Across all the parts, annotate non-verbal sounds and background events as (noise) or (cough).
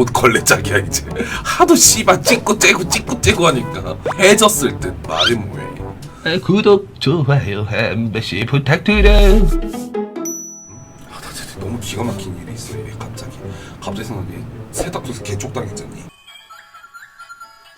옷 걸레짝이야 이제. 하도 씨발 찍고 째고 찍고 째고 하니까. 해졌을 듯 말이 뭐해 아, 구독, 좋아요 한 번씩 부탁드려. 아, 나 진짜 너무 기가 막힌 일이 있어 이게 갑자기. 갑자기 생각이 세탁소에서 개쪽당했잖니.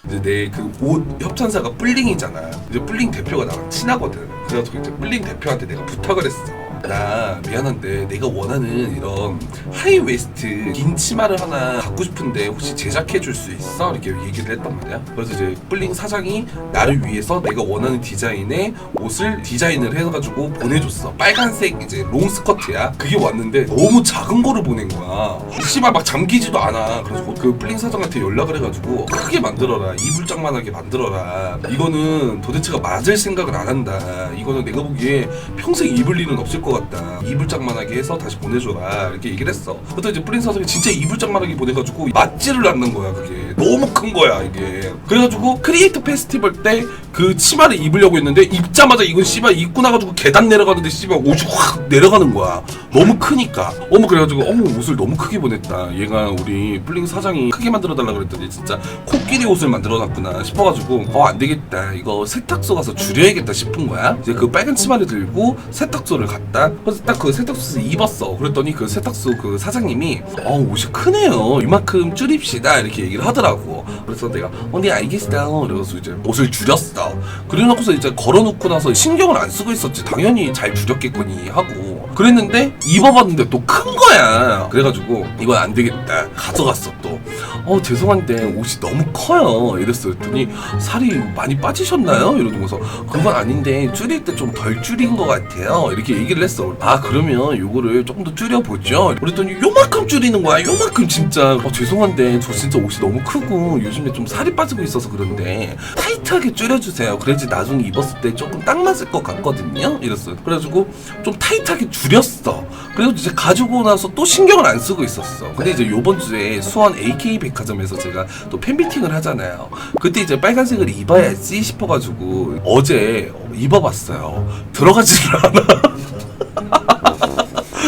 이제 내 그 옷 협찬사가 뿔링이잖아. 이제 뿔링 대표가 나랑 친하거든. 그래가지고 이제 뿔링 대표한테 내가 부탁을 했어 나 미안한데 내가 원하는 이런 하이 웨스트 긴 치마를 하나 갖고 싶은데 혹시 제작해 줄 수 있어? 이렇게 얘기를 했단 말이야. 그래서 이제 뿔링 사장이 나를 위해서 내가 원하는 디자인의 옷을 디자인을 해가지고 보내줬어. 빨간색 이제 롱 스커트야. 그게 왔는데 너무 작은 거를 보낸 거야. 씨발 막 잠기지도 않아. 그래서 그 뿔링 사장한테 연락을 해가지고 크게 만들어라. 이불장만하게 만들어라. 이거는 도대체가 맞을 생각을 안 한다. 이거는 내가 보기에 평생 입을 일은 없을 것 같다. 이불장만하게 해서 다시 보내줘라. 이렇게 얘기를 했어. 그때 이제 뿔링 사장이 진짜 이불장만하게 보내가지고 맞지를 않는 거야 그게. 너무 큰 거야 이게. 그래가지고 크리에이터 페스티벌 때그 치마를 입으려고 했는데 입자마자 이건 씨발 입고 나가지고 계단 내려가는데 씨발 옷이 확 내려가는 거야. 너무 크니까. 어머 그래가지고 어머 옷을 너무 크게 보냈다. 얘가 우리 뿔링 사장이 크게 만들어 달라 그랬더니 진짜 코끼리 옷을 만들어 놨구나 싶어가지고 어 안 되겠다. 이거 세탁소 가서 줄여야겠다 싶은 거야. 이제 그 빨간 치마를 들고 세탁소를 갔다. 그래서 딱 그 세탁소에서 입었어. 그랬더니 그 세탁소 그 사장님이 어 옷이 크네요. 이만큼 줄입시다. 이렇게 얘기를 하더라고. 그래서 내가 어네 알겠어 그래서 이제 옷을 줄였어 그래놓고서 이제 걸어놓고 나서 신경을 안 쓰고 있었지. 당연히 잘 줄였겠거니 하고 그랬는데 입어봤는데 또 큰 거야. 그래가지고 이건 안 되겠다. 가져갔어 또. 어 죄송한데 옷이 너무 커요. 이랬어 그랬더니 살이 많이 빠지셨나요? 이러면서. 그건 아닌데 줄일 때 좀 덜 줄인 것 같아요. 이렇게 얘기를 했어. 아 그러면 요거를 조금 더 줄여보죠. 그랬더니 요만큼 줄이는 거야. 요만큼 진짜. 어 죄송한데 저 진짜 옷이 너무 크고 요즘에 좀 살이 빠지고 있어서 그런데 타이트하게 줄여주세요. 그래야지 나중에 입었을 때 조금 딱 맞을 것 같거든요. 이랬어 그래가지고 좀 타이트하게 줄 였어. 그래서 이제 가지고 나서 또 신경을 안 쓰고 있었어. 근데 이제 요번 주에 수원 AK 백화점에서 제가 또 팬미팅을 하잖아요. 그때 이제 빨간색을 입어야지 싶어가지고 어제 입어봤어요. 들어가지를 않아.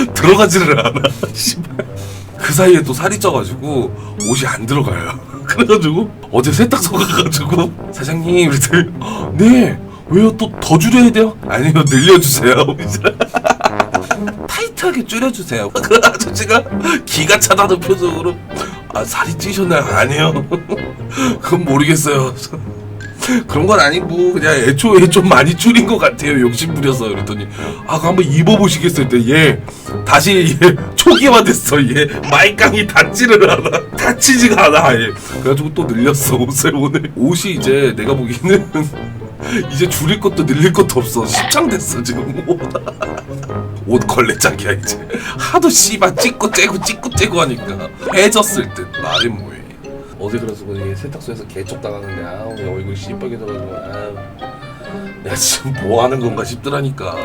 (laughs) 들어가지를 않아. 그 사이에 또 살이 쪄가지고 옷이 안 들어가요. (laughs) 그래가지고 어제 세탁소 가가지고 사장님 그랬더니 네 왜요? 또 더 줄여야 돼요? 아니요 늘려주세요 (laughs) 타이트하게 줄여주세요. (laughs) 그 아저씨가 기가 차다는 표정으로 아 살이 찌셨나요? 아니요. (laughs) 그건 모르겠어요. (laughs) 그런 건 아니고 그냥 애초에 좀 많이 줄인 것 같아요. 욕심 부려서 그랬더니 아 그럼 한번 입어보시겠어요? 얘 다시 얘 초기화 됐어 얘 마이깡이 닿지를 않아. 닫히지가 않아. 얘 그래가지고 또 늘렸어 옷을 오늘. 옷이 이제 내가 보기에는 이제 줄일 것도 늘릴 것도 없어. 십창 됐어 지금 옷 걸레짝이야 이제 하도 씨발 찍고 째고 찍고 째고 하니까 해졌을 듯 말이 뭐해 어제 그래서 그 세탁소에서 개척 당하는데 아우 내 얼굴 씨뻘게 져가지고 아우 내가 지금 뭐 하는 건가 싶더라니까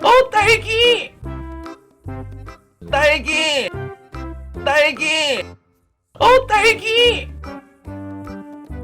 어, 딸기! 딸기! 딸기! 어, 딸기!